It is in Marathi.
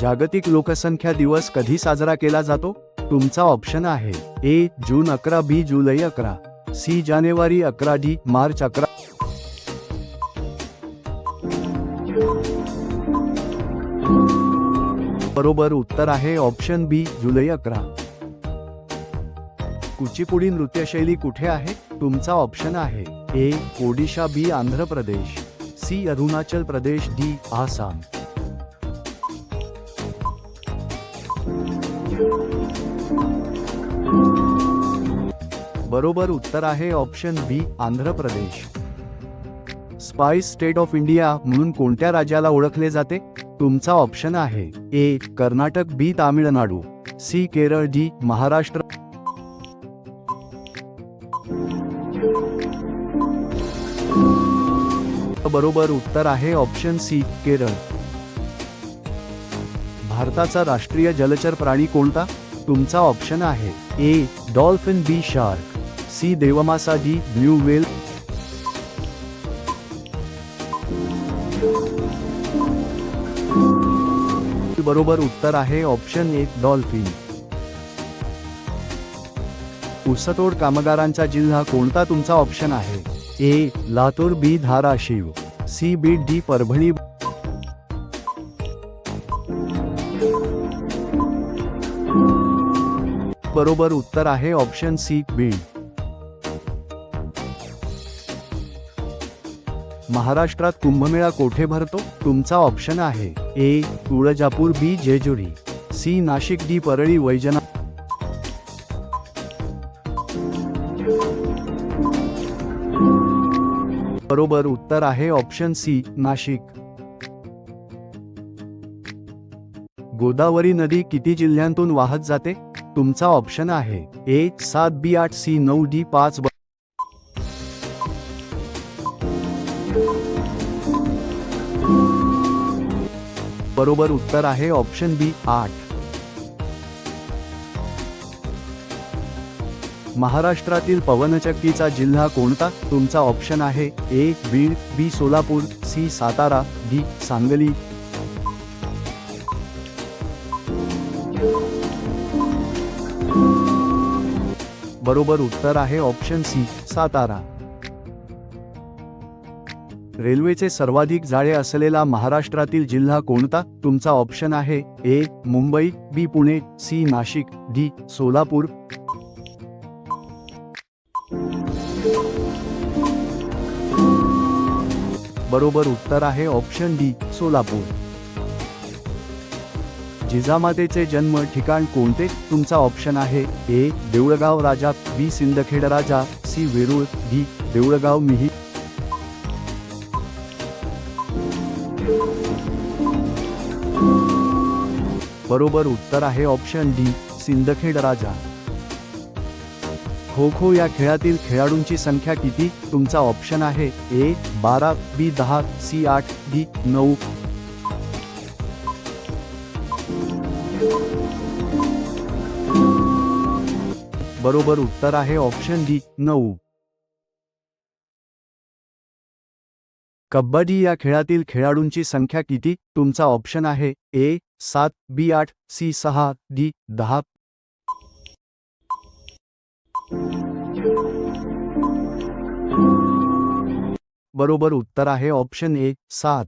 जागतिक लोकसंख्या दिवस कधी साजरा केला जातो? तुमचा ऑप्शन आहे ए जून अकरा बी जुलै अकरा सी जानेवारी अकरा डी मार्च अकरा. बरोबर उत्तर आहे ऑप्शन बी जुलै अकरा. कुचिपुडी नृत्यशैली कुठे आहे? तुमचा ऑप्शन आहे A Odisha B Andhra Pradesh C Arunachal Pradesh D Assam. बरोबर उत्तर आहे option B Andhra Pradesh. Spice state of India म्हणून कोणत्या राज्याला ओळखले जाते? तुमचा ऑप्शन आहे A Karnataka B Tamil Nadu C Kerala D Maharashtra. बरोबर उत्तर आहे ऑप्शन सी केरळ. भारताचा राष्ट्रीय जलचर प्राणी कोणता? तुमचा ऑप्शन आहे A dolphin B shark. C देवमासा D blue whale बरोबर उत्तर आहे ऑप्शन एक डॉल्फिन. ऊसतोड कामगारांचा जिल्हा कोणता तुमचा ऑप्शन आहे? A Latur B Dharashiv. C B D Parbhani. बरोबर उत्तर आहे ऑप्शन सी बीड. महाराष्ट्रात कुंभमेळा कोठे भरतो? तुमचा ऑप्शन आहे. A Tuljapur B Jejuri. C Nashik D Parli Vaijnath बरोबर उत्तर आहे ऑप्शन सी नाशिक. गोदावरी नदी किती जिल्ह्यांतून वाहत जाते? तुमचा ऑप्शन आहे. ए सात बी आठ सी नऊ डी पाच बरोबर उत्तर आहे ऑप्शन बी आठ. महाराष्ट्रातील पवनचक्कीचा जिल्हा कोणता? तुमचा ऑप्शन आहे A Beed B Solapur C Satara D Sangli. बरोबर उत्तर आहे ऑप्शन सी सातारा. रेल्वेचे सर्वाधिक जाळे असलेला महाराष्ट्रातील जिल्हा कोणता? तुमचा ऑप्शन आहे A Mumbai B Pune C Nashik D Solapur. बरोबर उत्तर आहे ऑप्शन डी सोलापूर. जिजामातेचे जन्म ठिकाण कोणते? तुमचा ऑप्शन आहे A Deulgaon Raja B Sindkhed Raja C Verul D Deulgaon मिही बरोबर उत्तर आहे ऑप्शन डी सिंदखेड राजा. खो खो या खेळातील खेळाडूंची संख्या किती? तुमचा ऑप्शन आहे ए बारा बी दहा सी आठ डी नऊ. बरोबर उत्तर आहे ऑप्शन डी नऊ. कबड्डी या खेळातील खेळाडूंची संख्या किती? तुमचा ऑप्शन आहे ए सात बी आठ सी सहा डी दहा. बरोबर उत्तर आहे ऑप्शन ए सात.